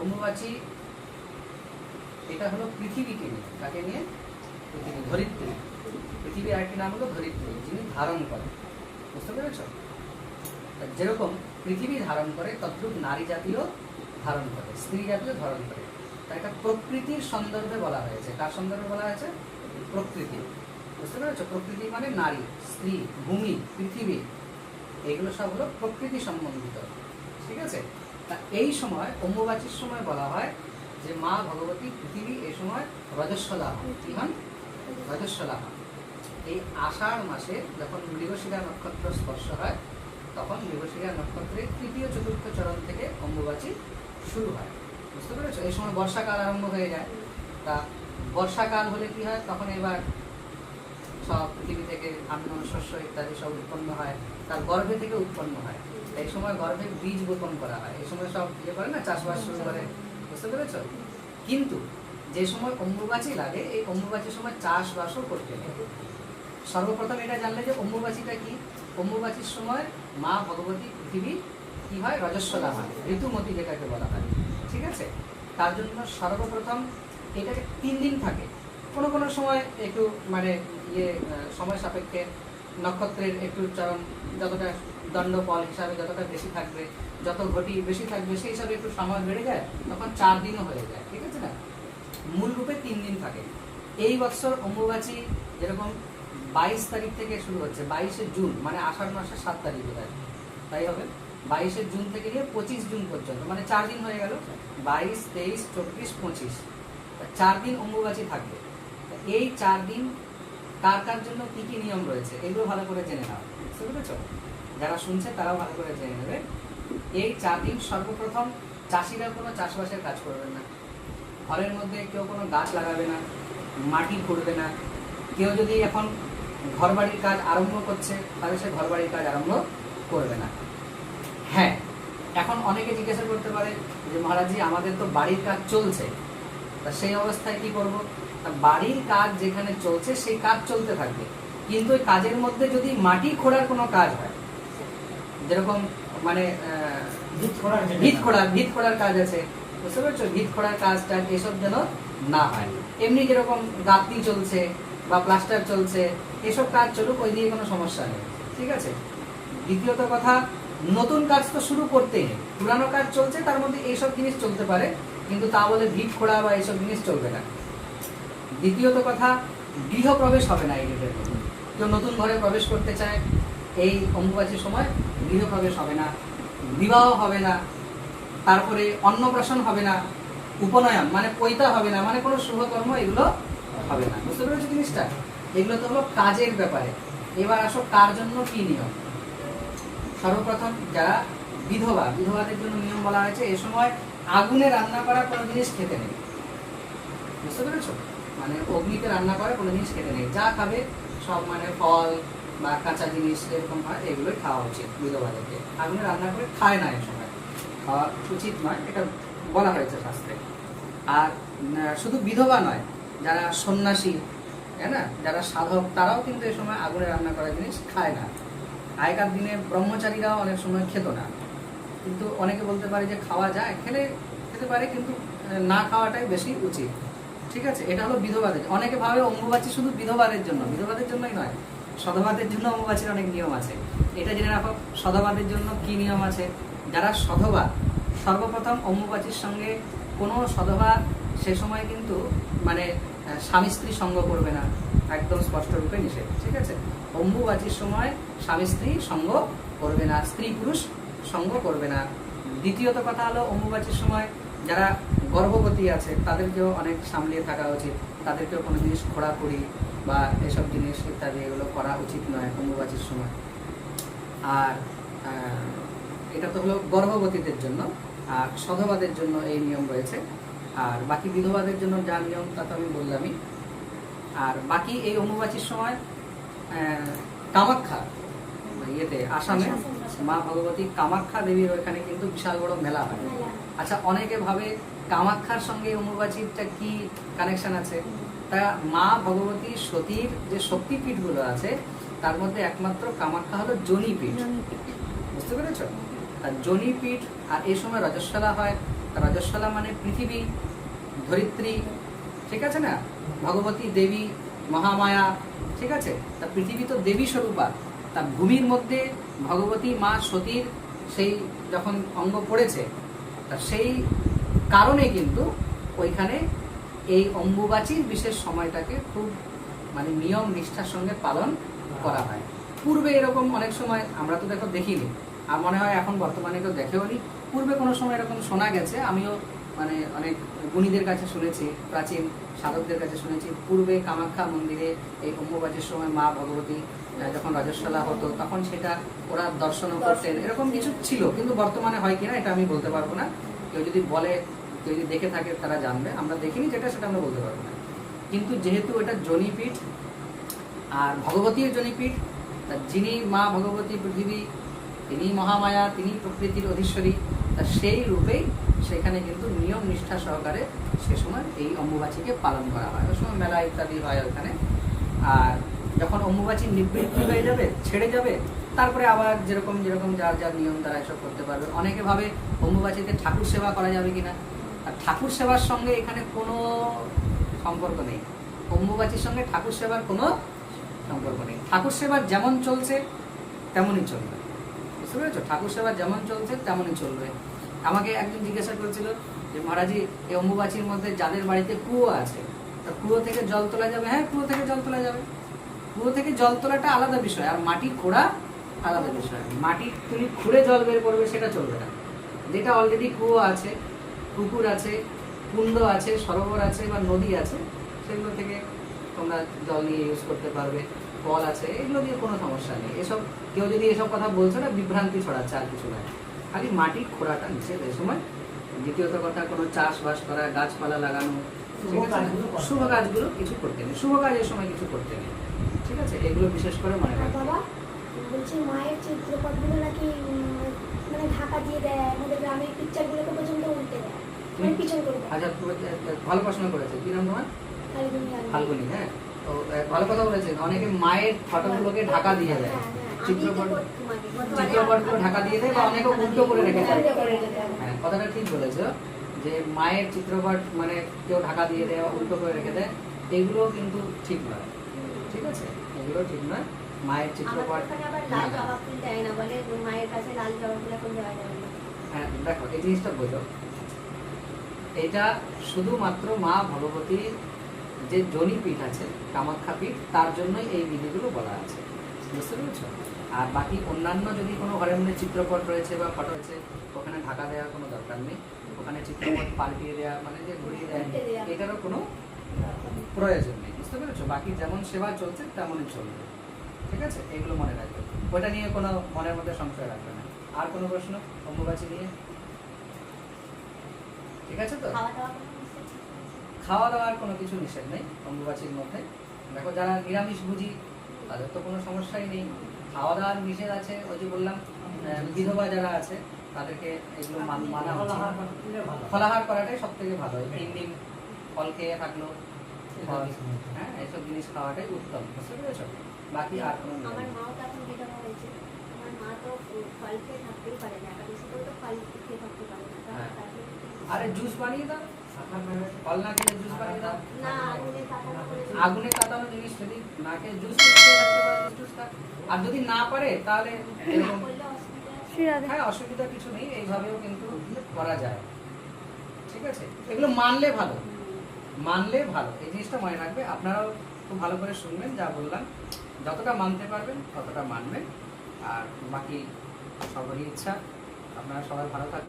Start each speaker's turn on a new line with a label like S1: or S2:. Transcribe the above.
S1: অম্বুবাচী এটা হলো পৃথিবীকে নিয়ে কাকে নিয়ে পৃথিবী ধরিত্রী। পৃথিবীর আরেকটি নাম হলো ধরিত্রী, যিনি ধারণ করেন। বুঝতে পেরেছ? যেরকম পৃথিবী ধারণ করে, তদ্রূপ নারী জাতীয় ধারণ করে, স্ত্রী জাতীয় ধারণ করে। তা এটা প্রকৃতির সন্দর্ভে বলা হয়েছে। কার সন্দর্ভে বলা হয়েছে? প্রকৃতি বুঝতে পেরেছ? প্রকৃতি মানে নারী, স্ত্রী, ভূমি, পৃথিবী। এগুলো সব হলো প্রকৃতি সম্বন্ধিত। ঠিক আছে? তা এই সময়, অম্বুবাচীর সময় বলা হয় যে মা ভগবতী পৃথিবী এই সময় রজস্বলা হন কি হন? রজস্বলা হন এই আষাঢ় মাসে যখন মৃগশিরা নক্ষত্র স্পর্শ হয়, তখন মৃগশিরা নক্ষত্রের তৃতীয় চতুর্থ চরণ থেকে অম্বুবাচী শুরু হয়। বুঝতে পেরেছ? এই সময় বর্ষাকাল আরম্ভ হয়ে যায়। তা বর্ষাকাল হলে কি হয়? তখন এবার সব পৃথিবী থেকে অন্ন শস্য ইত্যাদি সব উৎপন্ন হয়, তার গর্ভে থেকে উৎপন্ন হয়। এই সময় গর্ভে বীজ বপন করা হয়। এই সময় সব ইয়ে করে না, চাষবাস শুরু করে। বুঝতে পেরেছ? কিন্তু যে সময় অম্বুবাচী লাগে, এই অম্বুবাচীর সময় চাষবাসও করতে সর্বপ্রথম এটা জানলে যে অম্বুবাচীটা কি? অম্বুবাচীর সময় মা ভগবতী পৃথিবী কি হয়? রজস্বলা হয়। ঋতুমতি যেটাকে বলা হয়। ঠিক আছে? তার জন্য সর্বপ্রথম এটাকে তিন দিন থাকে। কোনো কোনো সময় একটু মানে ইয়ে সময় সাপেক্ষে নক্ষত্রের একটু চরম যতটা দণ্ডফল হিসাবে যতটা বেশি থাকবে, যত ঘটি বেশি থাকবে, সেই হিসাবে একটু সময় বেড়ে যায়, তখন চার দিনও হয়ে যায়, ঠিক আছে না? মূল রূপে তিন দিন থাকে। এই বছর অম্বুবাচী যেরকম বাইশ তারিখ থেকে শুরু হচ্ছে, বাইশে জুন মানে আষাঢ় মাসের সাত তারিখ বোধ তাই হবে? বাইশে জুন থেকে নিয়ে পঁচিশ জুন পর্যন্ত মানে চার দিন হয়ে গেল, বাইশ, তেইশ, চব্বিশ, পঁচিশ চার দিন অম্বুবাচী থাকবে। এই চার দিন কার কার জন্য কি কি নিয়ম রয়েছে, এগুলো ভালো করে জেনে নাও। বুঝতে পেরেছ? যারা শুনছে তারাও ভালো করে জেনে নেবে। এই চার দিন সর্বপ্রথম চাষিরা কোনো চাষবাসের কাজ করবে না। ঘরের মধ্যে কেউ কোনো গাছ লাগাবে না, মাটি করবে না। কেউ যদি এখন ঘরবাড়ির কাজ আরম্ভ করছে, তাহলে সে ঘরবাড়ির কাজ আরম্ভ করবে না। হ্যাঁ এখন অনেকে জিজ্ঞাসা করতে পারে যে মহারাজজি আমাদের তো বাড়ির কাজ চলছে, তা সেই অবস্থায় কি করব? বাড়ির কাজ যেখানে চলছে সেই কাজ চলতে থাকবে। কিন্তু ওই কাজের মধ্যে যদি মাটি খোঁড়ার কোনো কাজ হয় যেরকম মানে
S2: ভিত
S1: খোঁড়ার ভিত খোঁড়ার কাজ আছে বুঝতে পারছ? ভিত খোঁড়ার কাজটা এসব যেন না হয়। এমনি যেরকম গাঁথনি চলছে বা প্লাস্টার চলছে এসব কাজ চলুক ওই দিয়ে কোনো সমস্যা নেই। ঠিক আছে? দ্বিতীয়ত কথা নতুন কাজ তো শুরু করতেই নেই। পুরানো কাজ চলছে তার মধ্যে এইসব জিনিস চলতে পারে কিন্তু তা বলে ভিত খোঁড়া বা এইসব জিনিস চলবে না। দ্বিতীয়ত কথা গৃহপ্রবেশ হবে না এই ডেটের কেউ নতুন ঘরে প্রবেশ করতে চায়, এই অম্বুবাচীর সময় গৃহপ্রবেশ হবে না, বিবাহ হবে না, তারপরে অন্নপ্রাশন হবে না, উপনয়ন মানে পৈতা হবে না মানে কোনো শুভকর্ম এগুলো হবে না। বুঝতে পেরেছ জিনিসটা? এগুলো তো হলো কাজের ব্যাপারে। এবার আসো কার জন্য কি নিয়ম? সর্বপ্রথম যারা বিধবা, বিধবাদের জন্য নিয়ম বলা হয়েছে, এ সময় আগুনে রান্না করা কোনো জিনিস খেতে নেই। বুঝতে পেরেছ? মানে অগ্নিতে রান্না করে, কোনো জিনিস খেতে নেই। যা খাবে, সব মানে ফল বা কাঁচা জিনিস, এরকম হয়, এগুলোই খাওয়া উচিত বিধবাদেরকে। আগুনে রান্না করে খায় না এ সময়। খাওয়া উচিত নয়, এটা বলা হয়েছে শাস্ত্রে। আর শুধু বিধবা নয়, যারা সন্ন্যাসী, তাই না? যারা সাধক, তারাও কিন্তু এ সময় আগুনে রান্না করা জিনিস খায় না। আগেকার দিনে ব্রহ্মচারীরাও অনেক সময় খেত না। কিন্তু অনেকে বলতে পারে যে খাওয়া যায়, খেলে, খেতে পারে, কিন্তু না খাওয়াটাই বেশি উচিত। ঠিক আছে? এটা হলো বিধবাদের অনেকে ভাবে অম্বুবাচী শুধু বিধবাদের জন্য, বিধবাদের জন্যই নয়। সধবাদের জন্য অম্বুবাচীর অনেক নিয়ম আছে। এটা জেনে রাখো, সধবাদের জন্য কি নিয়ম আছে? যারা সধবা, সর্বপ্রথম অম্বুবাচীর সঙ্গে কোনো সধবা সে সময় কিন্তু মানে স্বামী স্ত্রী সঙ্গ করবে না। একদম স্পষ্ট রূপে নিষেধ, ঠিক আছে? অম্বুবাচীর সময় স্বামী স্ত্রী সঙ্গ করবে না, স্ত্রী পুরুষ সঙ্গ করবে না। দ্বিতীয়ত কথা হলো অম্বুবাচীর সময় যারা গর্ভবতী আছে তাদেরকেও অনেক সামলিয়ে থাকা উচিত। তাদেরকেও কোনো জিনিস খোঁড়াখুড়ি বা এসব জিনিস ইত্যাদি এগুলো করা উচিত নয় অম্বুবাচীর সময়। আর এটা তো হলো গর্ভবতীদের জন্য আর সধবাদের জন্য এই নিয়ম রয়েছে। আর বাকি বিধবাদের জন্য যা নিয়ম তা তো আমি বললামই। আর বাকি এই অম্বুবাচীর সময় আহ, কামাখ্যা ইয়েতে আসামে মা ভগবতী কামাখ্যা দেবীর ওইখানে কিন্তু বিশাল বড় মেলা হয়। আচ্ছা অনেকে ভাবে কামাখ্যার সঙ্গে অম্বুবাচীরটা কি কানেকশন আছে? তা মা ভগবতী সতীর যে শক্তিপীঠগুলো আছে, তার মধ্যে একমাত্র কামাখ্যা হলো জনিপীঠ। বুঝতে পেরেছ? আর জনিপীঠ, আর এই সময় রজস্বলা হয়। রজস্বলা মানে পৃথিবী, ধরিত্রী, ঠিক আছে না? ভগবতী দেবী, মহামায়া, ঠিক আছে? তা পৃথিবী তো দেবী স্বরূপা। তা ভূমির মধ্যে ভগবতী মা সতীর সেই যখন অঙ্গ পড়েছে, তা সেই কারণে কিন্তু ওইখানে এই অম্বুবাচীর বিশেষ সময়টাকে খুব মানে নিয়ম নিষ্ঠার সঙ্গে পালন করা হয়। পূর্বে এরকম অনেক সময় আমরা তো দেখো দেখিনি। আর মনে হয় এখন বর্তমানে কেউ দেখেও নি। পূর্বে কোনো সময় এরকম শোনা গেছে। আমিও মানে অনেক গুণীদের কাছে শুনেছি, প্রাচীন সাধকদের কাছে শুনেছি। পূর্বে কামাখ্যা মন্দিরে এই অম্বুবাচীর সময় মা ভগবতী যখন রজস্বলা হতো, তখন সেটা ওরা দর্শনও করতেন। এরকম কিছু ছিল, কিন্তু বর্তমানে হয় কিনা এটা আমি বলতে পারব না। কেউ যদি বলে, কেউ যদি দেখে থাকে তারা জানবে। আমরা দেখিনি যেটা, সেটা আমরা বলতে পারব না। কিন্তু যেহেতু এটা জনিপীঠ আর ভগবতীর জনিপীঠ তা যিনি মা ভগবতী পৃথিবী, তিনি মহামায়া, তিনি প্রকৃতির অধীশ্বরী, তা সেই রূপেই সেখানে কিন্তু নিয়ম নিষ্ঠা সহকারে সে সময় এই অম্বুবাচীকে পালন করা হয়। ওই সময় মেলা ইত্যাদি হয় ওখানে। আর যখন অম্বুবাচী নিবৃত্তি হয়ে যাবে, ছেড়ে যাবে, তারপরে আবার যেরকম যেরকম যার যার নিয়ম তারা এসব করতে পারবে। অনেকে ভাবে অম্বুবাচীতে ঠাকুর সেবা করা যাবে কিনা। আর ঠাকুর সেবার সঙ্গে এখানে কোনো সম্পর্ক নেই। অম্বুবাচীর সঙ্গে ঠাকুর সেবার কোনো সম্পর্ক নেই। ঠাকুর সেবা যেমন চলছে, তেমনই চলবে। বুঝতে পেরেছ? ঠাকুর সেবা যেমন চলছে, তেমনই চলবে। আমাকে একজন জিজ্ঞাসা করেছিল যে, মহারাজি, এই অম্বুবাচীর মধ্যে যাদের বাড়িতে কুয়ো আছে, তা কুয়ো থেকে জল তোলা যাবে? হ্যাঁ কুয়ো থেকে জল তোলা যাবে। কুয়ো থেকে জল তোলাটা আলাদা বিষয় আর মাটি খোঁড়া আলাদা বিষয়। মাটি তুমি খুঁড়ে জল বের করবে সেটা চলবে না। যেটা অলরেডি কুয়ো আছে পুকুর আছে কুণ্ড আছে সরোবর আছে বা নদী আছে সেগুলো থেকে তোমরা জল নিয়ে ইউজ করতে পারবে। কল আছে এগুলো দিয়ে কোনো সমস্যা নেই। এসব কেউ যদি এসব কথা বলছে না বিভ্রান্তি ছড়াচ্ছে আর কিছু না। খালি মাটি খোঁড়াটা নিষেধ এই সময় দ্বিতীয়ত কথা কোনো চাষবাস করা গাছপালা লাগানো? শুভ কাজগুলো কিছু করতে নেই। শুভ কাজ এই সময় কিছু করতে নেই। ঠিক আছে? এগুলো বিশেষ করে মনে রাখবে।
S2: বাবা বলছি মায়ের চিত্রপটগুলো নাকি মানে ঢাকা দিয়ে দেয় আমাদের গ্রামের পিকচারগুলোকে পর্যন্ত উল্টে দেয়। মানে পিছন করে।
S1: আচ্ছা ভালো প্রশ্ন করেছে। কি নাম তোমার?
S2: ফাল্গুনি
S1: হ্যাঁ? তো ভালো কথা বলেছেন অনেকে মায়ের ফটোগুলোকে ঢাকা দিয়ে দেয়।
S2: হ্যাঁ, হ্যাঁ,
S1: চিত্রপট চিত্রপটগুলো ঢাকা দিয়ে দেয় বা অনেকে উল্টো করে রেখে দেয়।
S2: উল্টো করে রেখে দেয়।
S1: হ্যাঁ কথাটা ঠিক বলেছ যে মায়ের চিত্রপট মানে কেউ ঢাকা দিয়ে দেয় বা উল্টো করে রেখে দেয় এগুলো কিন্তু ঠিক নয়। ঠিক আছে? এগুলো ঠিক নয়। মায়ের চিত্রপট হ্যাঁ। দেখো এই জিনিসটা বোঝো। এটা শুধুমাত্র মা ভগবতীর যে জনি পীঠ আছে কামাখ্যা পীঠ তার জন্যই এই বিধিগুলো বলা আছে। বুঝতে পেরেছ? আর বাকি অন্যান্য যদি কোনো ঘরের মধ্যে চিত্রপট রয়েছে বা ফটো রয়েছে ওখানে ঢাকা দেওয়ার কোনো দরকার নেই। ওখানে চিত্রপট পাল্টিয়ে দেওয়া মানে যে ঘুরিয়ে দেয়। এটারও কোনো প্রয়োজন নেই বুঝতে পেরেছ? বাকি যেমন সেবা চলছে তেমনই চলবে। ঠিক আছে? এগুলো মনে রাখবে। ওটা নিয়ে কোনো মনের মধ্যে সংশয় রাখবে না। আর কোনো প্রশ্ন? অম্বুবাচী নিয়ে? ঠিক আছে তো?
S2: খাওয়া
S1: দাওয়ার কোনো কিছু নিষেধ নেই অম্বুবাচীর মধ্যে। দেখো যারা নিরামিষ বুঝি তাদের তো কোনো সমস্যাই নেই। খাওয়া দাওয়ার নিষেধ আছে ওই যে বললাম বিধবা যারা আছে তাদেরকে এগুলো মানা উচিত ফলাহার করাটাই সব থেকে ভালো তিন দিন ফল খেয়ে থাকল হ্যাঁ এইসব জিনিস খাওয়াটাই উত্তম বুঝতে পেরেছ? বাকি আর কোনো
S2: আমার মাও তো এখন বিধবা হয়েছে। আমার মা তো ফল খেয়ে থাকতেই পারে না একাদশীতেও তো ফল খেয়ে থাকতে পারে না। তাহলে
S1: হ্যাঁ। আরে জুস বানিয়ে দাও। ফল না খেলে জুস বানিয়ে দাও।
S2: না আগুনে কাটানো
S1: জিনিস যদি না জুস পারে জুস আর যদি না পারে তাহলে হ্যাঁ অসুবিধা কিছু নেই এইভাবেও কিন্তু করা যায়। ঠিক আছে? এগুলো মানলে ভালো। মানলে ভালো। এই জিনিসটা মনে রাখবে। আপনারাও খুব ভালো করে শুনবেন, যা বললাম। যতটা মানতে পারবেন, ততটা মানবেন। আর বাকি সবারই ইচ্ছা। আপনারা সবাই ভালো থাকবেন।